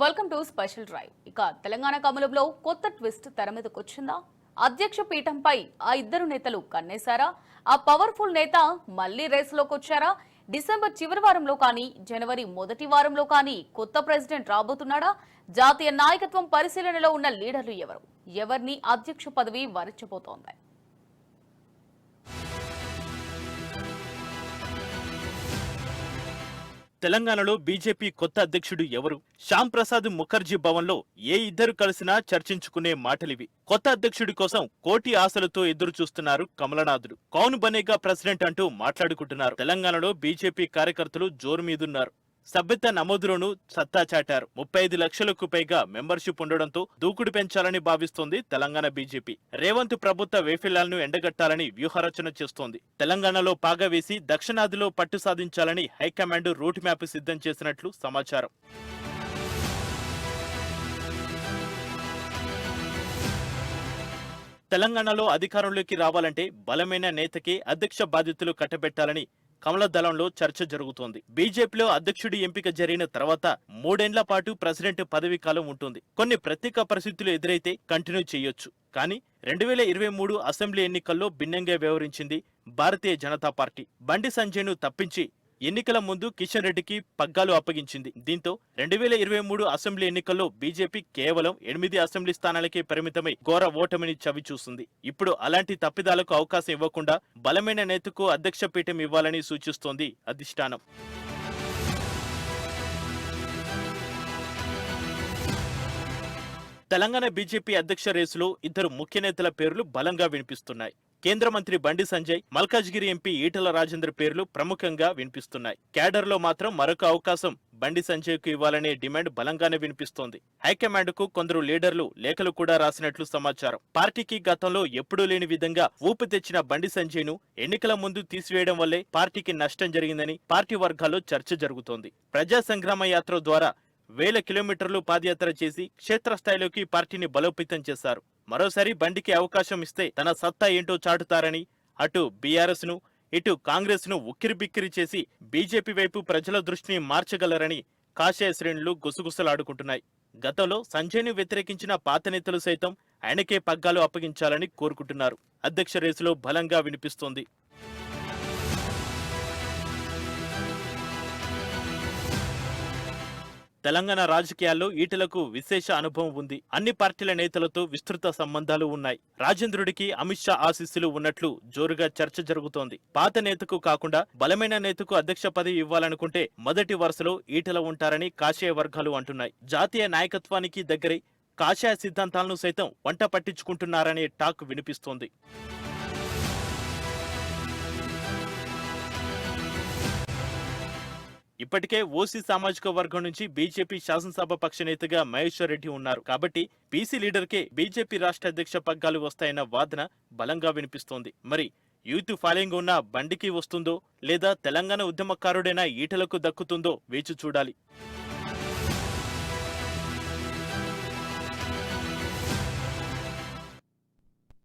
Welcome to special drive ఇక తెలంగాణ కమలంలో కొత్త twist తెర మీదకి వచ్చిందా? అధ్యక్ష పీఠంపై ఆ ఇద్దరు నేతలు కన్నేశారా? ఆ పవర్ఫుల్ నేత మళ్ళీ రేసులోకి వచ్చారా? డిసెంబర్ చివరి వారంలో కానీ జనవరి మొదటి వారంలో కానీ కొత్త ప్రెసిడెంట్ రాబోతున్నాడా? జాతీయ నాయకత్వం పరిశీలనలో ఉన్న లీడర్లు ఎవరు? ఎవరిని అధ్యక్ష పదవి వరించబోతోంది? తెలంగాణలో బీజేపీ కొత్త అధ్యక్షుడు ఎవరు? శ్యామ్ ప్రసాద్ ముఖర్జీ భవన్లో ఏ ఇద్దరు కలిసినా చర్చించుకునే మాటలివి. కొత్త అధ్యక్షుడి కోసం కోటి ఆశలతో ఎదురు చూస్తున్నారు కమలనాథుడు. కౌన్ బనేగా ప్రెసిడెంట్ అంటూ మాట్లాడుకుంటున్నారు. తెలంగాణలో బీజేపీ కార్యకర్తలు జోరు మీదున్నారు. సభ్యత నమోదులోనూ సత్తా చాటారు. ముప్పై ఐదు లక్షలకు పైగా మెంబర్షిప్ ఉండడంతో దూకుడు పెంచాలని భావిస్తోంది తెలంగాణ బీజేపీ. రేవంత్ ప్రభుత్వ వైఫల్యాలను ఎండగట్టాలని వ్యూహరచన చేస్తోంది. తెలంగాణలో పాగవేసి దక్షిణాదిలో పట్టు సాధించాలని హైకమాండ్ రూట్ మ్యాప్ సిద్ధం చేసినట్లు సమాచారం. తెలంగాణలో అధికారంలోకి రావాలంటే బలమైన నేతకే అధ్యక్ష బాధ్యతలు కట్టబెట్టాలని కమల దళంలో చర్చ జరుగుతోంది. బీజేపీలో అధ్యక్షుడి ఎంపిక జరిగిన తర్వాత మూడేండ్ల పాటు ప్రెసిడెంట్ పదవీ కాలం ఉంటుంది. కొన్ని ప్రత్యేక పరిస్థితులు ఎదురైతే కంటిన్యూ చేయొచ్చు. కానీ రెండు వేల ఇరవై మూడు అసెంబ్లీ ఎన్నికల్లో భిన్నంగా వ్యవహరించింది భారతీయ జనతా పార్టీ. బండి సంజయ్ను తప్పించి ఎన్నికల ముందు కిషన్ రెడ్డికి పగ్గాలు అప్పగించింది. దీంతో రెండు వేల ఇరవై మూడు అసెంబ్లీ ఎన్నికల్లో బీజేపీ కేవలం ఎనిమిది అసెంబ్లీ స్థానాలకే పరిమితమై ఘోర ఓటమిని చవి చూస్తుంది ఇప్పుడు అలాంటి తప్పిదాలకు అవకాశం ఇవ్వకుండా బలమైన నేతకు అధ్యక్ష పీఠం ఇవ్వాలని సూచిస్తోంది అధిష్టానం. తెలంగాణ బీజేపీ అధ్యక్ష రేసులో ఇద్దరు ముఖ్య నేతల పేర్లు బలంగా వినిపిస్తున్నాయి. కేంద్ర మంత్రి బండి సంజయ్ మల్కాజ్గిరి ఎంపీ ఈటల రాజేందర్ పేర్లు ప్రముఖంగా వినిపిస్తున్నాయి. క్యాడర్లో మాత్రం మరొక అవకాశం బండి సంజయ్కు ఇవ్వాలనే డిమాండ్ బలంగానే వినిపిస్తోంది. హైకమాండ్కు కొందరు లీడర్లు లేఖలు కూడా రాసినట్లు సమాచారం. పార్టీకి గతంలో ఎప్పుడూ లేని విధంగా ఊపు తెచ్చిన బండి సంజయ్ను ఎన్నికల ముందు తీసివేయడం వల్లే పార్టీకి నష్టం జరిగిందని పార్టీ వర్గాల్లో చర్చ జరుగుతోంది. ప్రజా సంగ్రామ యాత్ర ద్వారా వేల కిలోమీటర్లు పాదయాత్ర చేసి క్షేత్రస్థాయిలోకి పార్టీని బలోపేతం చేశారు. మరోసారి బండికి అవకాశం ఇస్తే తన సత్తా ఏంటో చాటుతారని అటు బీఆర్ఎస్ను ఇటు కాంగ్రెస్ను ఉక్కిరిబిక్కిరి చేసి బీజేపీ వైపు ప్రజల దృష్టిని మార్చగలరని కాషాయ శ్రేణులు గుసగుసలాడుకుంటున్నాయి. గతంలో సంజయ్ను వ్యతిరేకించిన పాత నేతలు సైతం ఆయనకే పగ్గాలు అప్పగించాలని కోరుకుంటున్నారు. అధ్యక్ష రేసులో బలంగా వినిపిస్తోంది. తెలంగాణ రాజకీయాల్లో ఈటలకు విశేష అనుభవం ఉంది. అన్ని పార్టీల నేతలతో విస్తృత సంబంధాలు ఉన్నాయి. రాజేంద్రుడికి అమిత్ షా ఆశీస్సులు ఉన్నట్లు జోరుగా చర్చ జరుగుతోంది. పాత నేతకు కాకుండా బలమైన నేతకు అధ్యక్ష పదవి ఇవ్వాలనుకుంటే మొదటి వరుసలో ఈటల ఉంటారని కాషాయ వర్గాలు అంటున్నాయి. జాతీయ నాయకత్వానికి దగ్గరై కాషాయ సిద్ధాంతాలను సైతం వంట పట్టించుకుంటున్నారనే టాక్ వినిపిస్తోంది. ఇప్పటికే ఓసీ సామాజిక వర్గం నుంచి బీజేపీ శాసనసభ పక్ష నేతగా మహేశ్వర్ రెడ్డి ఉన్నారు. కాబట్టి బీసీ లీడర్కే బీజేపీ రాష్ట్ర అధ్యక్ష పగ్గాలు వస్తాయన్న వాదన బలంగా వినిపిస్తోంది. మరి యూత్ ఫాలోయింగ్ ఉన్న బండికి వస్తుందో లేదా తెలంగాణ ఉద్యమకారుడైన ఈటలకు దక్కుతుందో వేచి చూడాలి.